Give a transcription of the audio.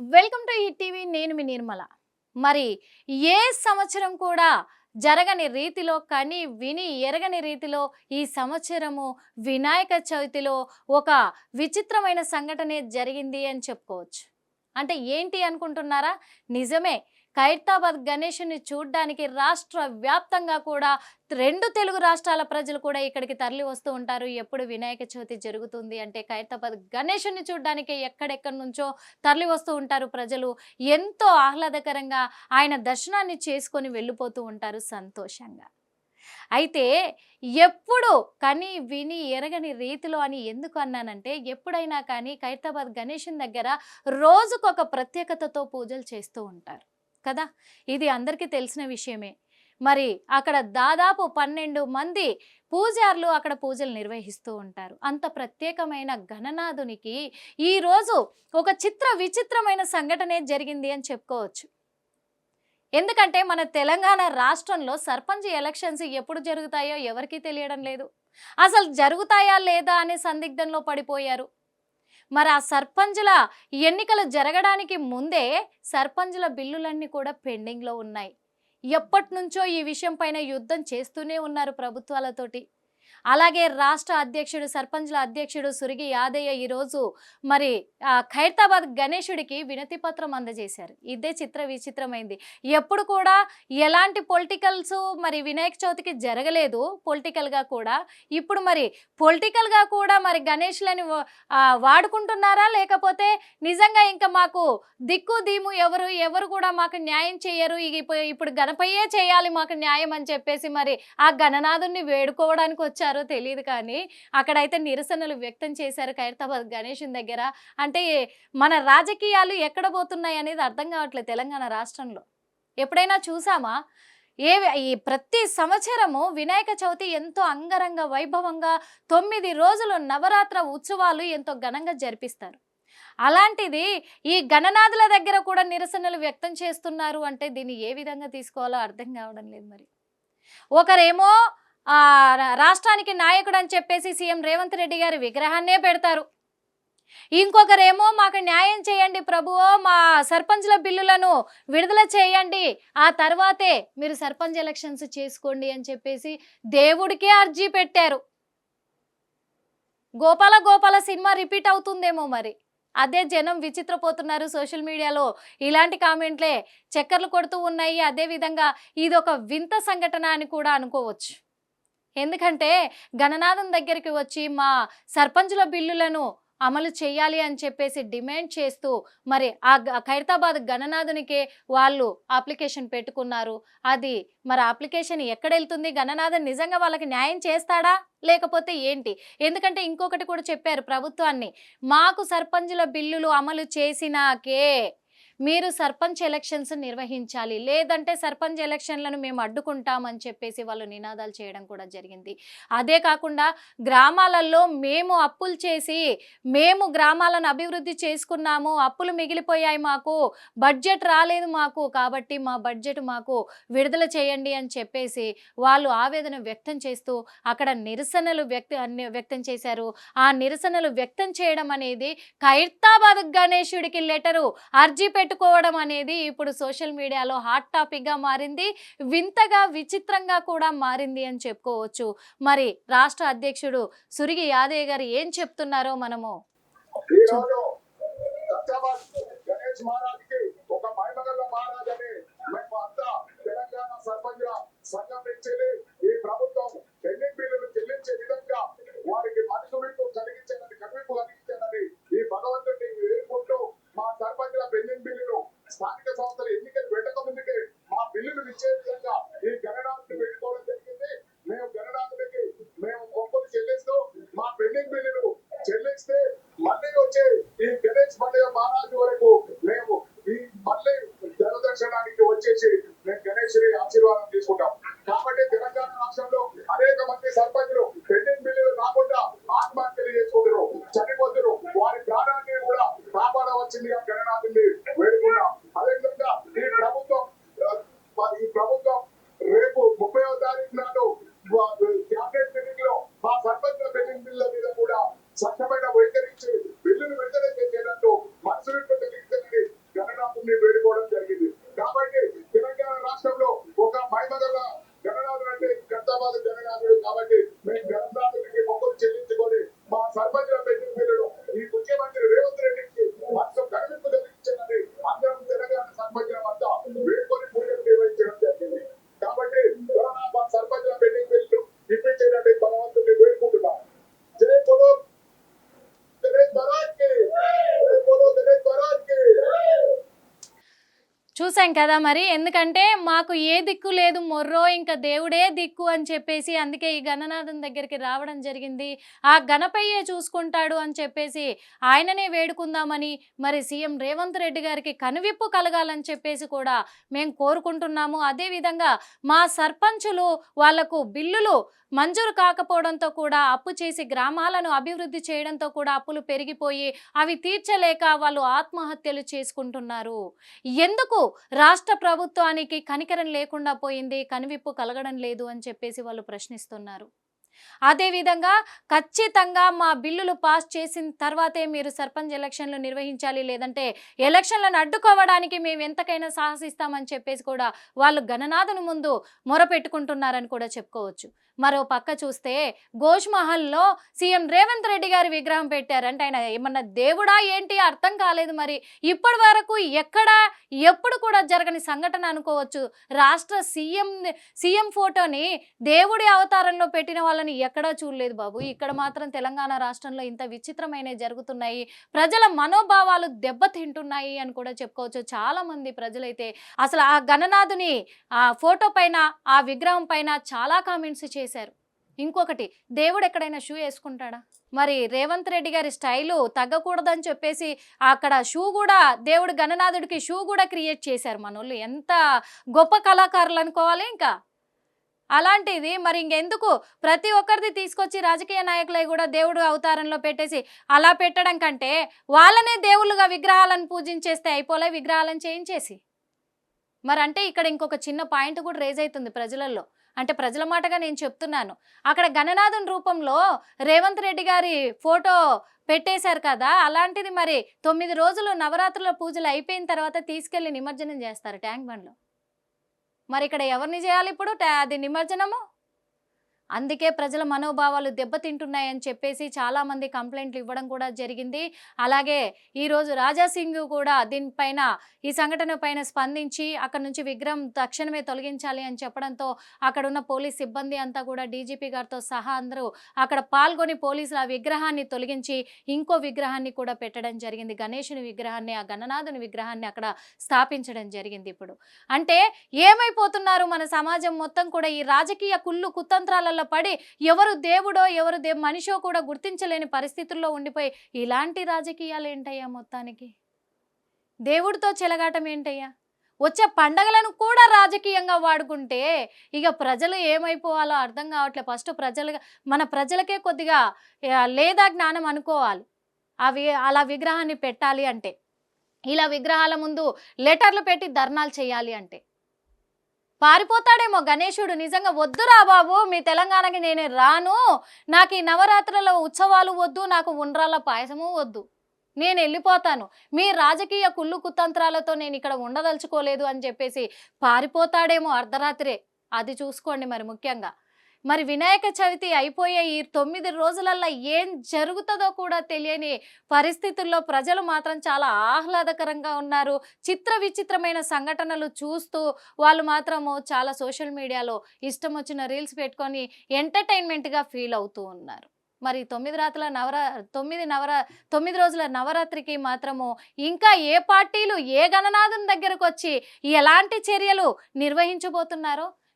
Welcome to ఈ TV నేను మీ నిర్మల. మరి ఏ సంవత్సరం కూడా జరగని రీతిలో కని విని ఎరగని రీతిలో ఈ సంవత్సరము వినాయక చవితిలో ఒక విచిత్రమైన సంఘటనే జరిగింది అని చెప్పుకోవచ్చు. అంటే ఏంటి అనుకుంటున్నారా? నిజమే ఖైరతాబాద్ గణేషుని చూడ్డానికి రాష్ట్ర వ్యాప్తంగా కూడా రెండు తెలుగు రాష్ట్రాల ప్రజలు కూడా ఇక్కడికి తరలి వస్తూ ఉంటారు. ఎప్పుడు వినాయక చవితి జరుగుతుంది అంటే ఖైరతాబాద్ గణేషుని చూడ్డానికి ఎక్కడెక్కడి నుంచో తరలి వస్తూ ఉంటారు ప్రజలు. ఎంతో ఆహ్లాదకరంగా ఆయన దర్శనాన్ని చేసుకొని వెళ్ళిపోతూ ఉంటారు సంతోషంగా. అయితే ఎప్పుడు కని విని ఎరగని రీతిలో అని ఎందుకు అన్నానంటే ఎప్పుడైనా కానీ ఖైరతాబాద్ గణేషన్ దగ్గర రోజుకొక ప్రత్యేకతతో పూజలు చేస్తూ ఉంటారు. కదా? ఇది అందరికీ తెలిసిన విషయమే. మరి అక్కడ దాదాపు పన్నెండు మంది పూజారులు అక్కడ పూజలు నిర్వహిస్తూ ఉంటారు. అంత ప్రత్యేకమైన గణనాథునికి ఈరోజు ఒక చిత్ర విచిత్రమైన సంఘటనే జరిగింది అని చెప్పుకోవచ్చు. ఎందుకంటే మన తెలంగాణ రాష్ట్రంలో సర్పంచ్ ఎలక్షన్స్ ఎప్పుడు జరుగుతాయో ఎవరికీ తెలియడం లేదు. అసలు జరుగుతాయా లేదా అనే సందిగ్ధంలో పడిపోయారు. మరి ఆ సర్పంచుల ఎన్నికలు జరగడానికి ముందే సర్పంచుల బిల్లులన్నీ కూడా పెండింగ్లో ఉన్నాయి. ఎప్పటి నుంచో ఈ విషయం పైన యుద్ధం చేస్తూనే ఉన్నారు ప్రభుత్వాలతోటి. అలాగే రాష్ట్ర అధ్యక్షుడు సర్పంచ్ల అధ్యక్షుడు సురిగి యాదయ్య ఈరోజు మరి ఖైరతాబాద్ గణేశుడికి వినతి పత్రం అందజేశారు. ఇదే చిత్ర విచిత్రమైంది. ఎప్పుడు కూడా ఎలాంటి పొలిటికల్స్ మరి వినాయక చవితికి జరగలేదు పొలిటికల్గా కూడా. ఇప్పుడు మరి పొలిటికల్గా కూడా మరి గణేష్లని వాడుకుంటున్నారా? లేకపోతే నిజంగా ఇంకా మాకు దిక్కు దీము ఎవరు? ఎవరు కూడా మాకు న్యాయం చేయరు? ఇక ఇప్పుడు గణపయ్యే చేయాలి మాకు న్యాయం అని చెప్పేసి మరి ఆ గణనాథుని వేడుకోవడానికి వచ్చారు తెలియదు కానీ అక్కడైతే నిరసనలు వ్యక్తం చేశారు ఖైరతాబాద్ గణేషన్ దగ్గర. అంటే మన రాజకీయాలు ఎక్కడ పోతున్నాయి అనేది అర్థం కావట్లేదు తెలంగాణ రాష్ట్రంలో. ఎప్పుడైనా చూసామా? ఏ ఈ ప్రతి సంవత్సరము వినాయక చవితి ఎంతో అంగరంగ వైభవంగా తొమ్మిది రోజులు నవరాత్ర ఉత్సవాలు ఎంతో ఘనంగా జరిపిస్తారు. అలాంటిది ఈ గణనాథుల దగ్గర కూడా నిరసనలు వ్యక్తం చేస్తున్నారు అంటే దీన్ని ఏ విధంగా తీసుకోవాలో అర్థం కావడం లేదు మరి. ఒకరేమో రాష్ట్రానికి నాయకుడు అని చెప్పేసి సీఎం రేవంత్ రెడ్డి గారి విగ్రహాన్నే పెడతారు. ఇంకొకరేమో మాకు న్యాయం చేయండి ప్రభువో మా సర్పంచ్ల బిల్లులను విడుదల చేయండి ఆ తర్వాతే మీరు సర్పంచ్ ఎలక్షన్స్ చేసుకోండి అని చెప్పేసి దేవుడికే అర్జీ పెట్టారు. గోపాల గోపాల సినిమా రిపీట్ అవుతుందేమో మరి. అదే జనం విచిత్రపోతున్నారు సోషల్ మీడియాలో. ఇలాంటి కామెంట్లే చక్కర్లు కొడుతూ ఉన్నాయి. అదే విధంగా ఇది ఒక వింత సంఘటన అని కూడా అనుకోవచ్చు. ఎందుకంటే గణనాథం దగ్గరికి వచ్చి మా సర్పంచుల బిల్లులను అమలు చేయాలి అని చెప్పేసి డిమాండ్ చేస్తూ మరి ఆ గ- ఖైరతాబాద్ గణనాథునికే వాళ్ళు అప్లికేషన్ పెట్టుకున్నారు. అది మరి అప్లికేషన్ ఎక్కడ వెళ్తుంది? గణనాథన్ నిజంగా వాళ్ళకి న్యాయం చేస్తాడా? లేకపోతే ఏంటి? ఎందుకంటే ఇంకొకటి కూడా చెప్పారు ప్రభుత్వాన్ని. మాకు సర్పంచుల బిల్లులు అమలు చేసినాకే మీరు సర్పంచ్ ఎలక్షన్స్ నిర్వహించాలి. లేదంటే సర్పంచ్ ఎలక్షన్లను మేము అడ్డుకుంటామని చెప్పేసి వాళ్ళు నినాదాలు చేయడం కూడా జరిగింది. అదే కాకుండా గ్రామాలలో మేము అప్పులు చేసి మేము గ్రామాలను అభివృద్ధి చేసుకున్నాము అప్పులు మిగిలిపోయాయి మాకు బడ్జెట్ రాలేదు మాకు కాబట్టి మా బడ్జెట్ మాకు విడుదల చేయండి అని చెప్పేసి వాళ్ళు ఆవేదన వ్యక్తం చేస్తూ అక్కడ నిరసనలు వ్యక్తి అన్ని వ్యక్తం చేశారు. ఆ నిరసనలు వ్యక్తం చేయడం అనేది ఖైర్తాబాద్ గణేశుడికి లెటరు అర్జీ పెట్టుకోవడం అనేది ఇప్పుడు సోషల్ మీడియాలో హాట్ టాపిక్గా మారింది వింతగా విచిత్రంగా కూడా మారింది అని చెప్పుకోవచ్చు. మరి రాష్ట్ర అధ్యక్షుడు సురిగి యాదయ్య గారు ఏం చెప్తున్నారో మనము సంఘం నుంచి ఈ ప్రభుత్వం పెండింగ్ బిల్లులు చెల్లించే విధంగా వారికి మనుషులకు కలిగించాలని కనువిప్పు కలిగించాలని ఈ భగవంతుడి గణేషుని ఆశీర్వాదం తీసుకుంటాం చూసాం కదా మరి. ఎందుకంటే మాకు ఏ దిక్కు లేదు మొర్రో ఇంకా దేవుడే దిక్కు అని చెప్పేసి అందుకే ఈ గణనాథం దగ్గరికి రావడం జరిగింది. ఆ గణపయ్యే చూసుకుంటాడు అని చెప్పేసి ఆయననే వేడుకుందామని మరి సీఎం రేవంత్ రెడ్డి గారికి కనువిప్పు కలగాలని చెప్పేసి కూడా మేము కోరుకుంటున్నాము. అదేవిధంగా మా సర్పంచులు వాళ్ళకు బిల్లులు మంజూరు కాకపోవడంతో కూడా అప్పు చేసి గ్రామాలను అభివృద్ధి చేయడంతో కూడా అప్పులు పెరిగిపోయి అవి తీర్చలేక వాళ్ళు ఆత్మహత్యలు చేసుకుంటున్నారు. ఎందుకు రాష్ట్ర ప్రభుత్వానికి కనికరం లేకుండా పోయింది కనువిప్పు కలగడం లేదు అని చెప్పేసి వాళ్ళు ప్రశ్నిస్తున్నారు. అదేవిధంగా ఖచ్చితంగా మా బిల్లులు పాస్ చేసిన తర్వాతే మీరు సర్పంచ్ ఎలక్షన్లు నిర్వహించాలి లేదంటే ఎలక్షన్లను అడ్డుకోవడానికి మేము ఎంతకైనా సాహసిస్తామని చెప్పేసి కూడా వాళ్ళు గణనాథను ముందు మొరపెట్టుకుంటున్నారని కూడా చెప్పుకోవచ్చు. మరో పక్క చూస్తే గోష్ మహల్లో సీఎం రేవంత్ రెడ్డి గారి విగ్రహం పెట్టారంటే ఆయన ఏమన్నా దేవుడా ఏంటి? అర్థం కాలేదు మరి. ఇప్పటి వరకు ఎక్కడ ఎప్పుడు కూడా జరగని సంఘటన అనుకోవచ్చు. రాష్ట్ర సీఎం సీఎం ఫోటోని దేవుడి అవతారంలో పెట్టిన వాళ్ళని ఎక్కడా చూడలేదు బాబు. ఇక్కడ మాత్రం తెలంగాణ రాష్ట్రంలో ఇంత విచిత్రమైనవి జరుగుతున్నాయి. ప్రజల మనోభావాలు దెబ్బతింటున్నాయి అని కూడా చెప్పుకోవచ్చు చాలా మంది ప్రజలైతే. అసలు ఆ గణనాథుని ఆ ఫోటో పైన ఆ విగ్రహం పైన చాలా కామెంట్స్ చేశారు. ఇంకొకటి దేవుడు ఎక్కడైనా షూ వేసుకుంటాడా? మరి రేవంత్ రెడ్డి గారి స్టైలు తగ్గకూడదని చెప్పేసి అక్కడ షూ కూడా దేవుడు గణనాథుడికి షూ కూడా క్రియేట్ చేశారు మనోళ్ళు. ఎంత గొప్ప కళాకారులు అనుకోవాలి ఇంకా? అలాంటిది మరి ఇంకెందుకు? ప్రతి ఒక్కరిది తీసుకొచ్చి రాజకీయ నాయకులై కూడా దేవుడు అవతారంలో పెట్టేసి అలా పెట్టడం కంటే వాళ్ళనే దేవుళ్ళుగా విగ్రహాలను పూజించేస్తే అయిపోలే విగ్రహాలను చేయించేసి. మరి అంటే ఇక్కడ ఇంకొక చిన్న పాయింట్ కూడా రేజ్ అవుతుంది ప్రజలలో అంటే ప్రజల మాటగా నేను చెప్తున్నాను. అక్కడ గణనాథన్ రూపంలో రేవంత్ రెడ్డి గారి ఫోటో పెట్టేశారు కదా అలాంటిది మరి తొమ్మిది రోజులు నవరాత్రుల పూజలు అయిపోయిన తర్వాత తీసుకెళ్ళి నిమజ్జనం చేస్తారు ట్యాంక్ బండ్లో. మరి ఇక్కడ ఎవరిని చేయాలి ఇప్పుడు? అది నిమజ్జనము? అందుకే ప్రజల మనోభావాలు దెబ్బతింటున్నాయని చెప్పేసి చాలామంది కంప్లైంట్లు ఇవ్వడం కూడా జరిగింది. అలాగే ఈరోజు రాజాసింగ్ కూడా దీనిపైన ఈ సంఘటన పైన స్పందించి అక్కడ నుంచి విగ్రహం తక్షణమే తొలగించాలి అని చెప్పడంతో అక్కడ ఉన్న పోలీస్ సిబ్బంది అంతా కూడా డీజీపీ గారితో సహా అందరూ అక్కడ పాల్గొని పోలీసులు ఆ విగ్రహాన్ని తొలగించి ఇంకో విగ్రహాన్ని కూడా పెట్టడం జరిగింది. గణేషుని విగ్రహాన్ని ఆ గణనాథుని విగ్రహాన్ని అక్కడ స్థాపించడం జరిగింది ఇప్పుడు. అంటే ఏమైపోతున్నారు మన సమాజం మొత్తం కూడా? ఈ రాజకీయ కుళ్ళు కుతంత్రాలలో పడి ఎవరు దేవుడో ఎవరు దే మనిషో కూడా గుర్తించలేని పరిస్థితుల్లో ఉండిపోయి ఇలాంటి రాజకీయాలు ఏంటయ్యా మొత్తానికి? దేవుడితో చెలగాటం ఏంటయ్యా? వచ్చే పండగలను కూడా రాజకీయంగా వాడుకుంటే ఇక ప్రజలు ఏమైపోవాలో అర్థం కావట్లేదు ఫస్ట్ ప్రజలుగా మన ప్రజలకే కొద్దిగా లేదా జ్ఞానం అనుకోవాలి. అవి అలా విగ్రహాన్ని పెట్టాలి అంటే ఇలా విగ్రహాల ముందు లెటర్లు పెట్టి ధర్నాలు చేయాలి అంటే. పారిపోతాడేమో గణేశుడు. నిజంగా వద్దురా బాబు మీ తెలంగాణకి నేను రాను. నాకు ఈ నవరాత్రుల ఉత్సవాలు వద్దు నాకు ఉండ్రాల పాయసము వద్దు. నేను వెళ్ళిపోతాను. మీ రాజకీయ కుళ్ళు కుతంత్రాలతో నేను ఇక్కడ ఉండదలుచుకోలేదు అని చెప్పేసి పారిపోతాడేమో అర్ధరాత్రే. అది చూసుకోండి మరి ముఖ్యంగా. మరి వినాయక చవితి అయిపోయే ఈ తొమ్మిది రోజులల్లో ఏం జరుగుతుందో కూడా తెలియని పరిస్థితుల్లో ప్రజలు మాత్రం చాలా ఆహ్లాదకరంగా ఉన్నారు. చిత్ర విచిత్రమైన సంఘటనలు చూస్తూ వాళ్ళు మాత్రము చాలా సోషల్ మీడియాలో ఇష్టం వచ్చిన రీల్స్ పెట్టుకొని ఎంటర్టైన్మెంట్గా ఫీల్ అవుతూ ఉన్నారు. మరి తొమ్మిది రాత్రుల నవరా తొమ్మిది నవరా తొమ్మిది రోజుల నవరాత్రికి మాత్రము ఇంకా ఏ పార్టీలు ఏ గణనాథం దగ్గరకు వచ్చి ఎలాంటి చర్యలు నిర్వహించబోతున్నారో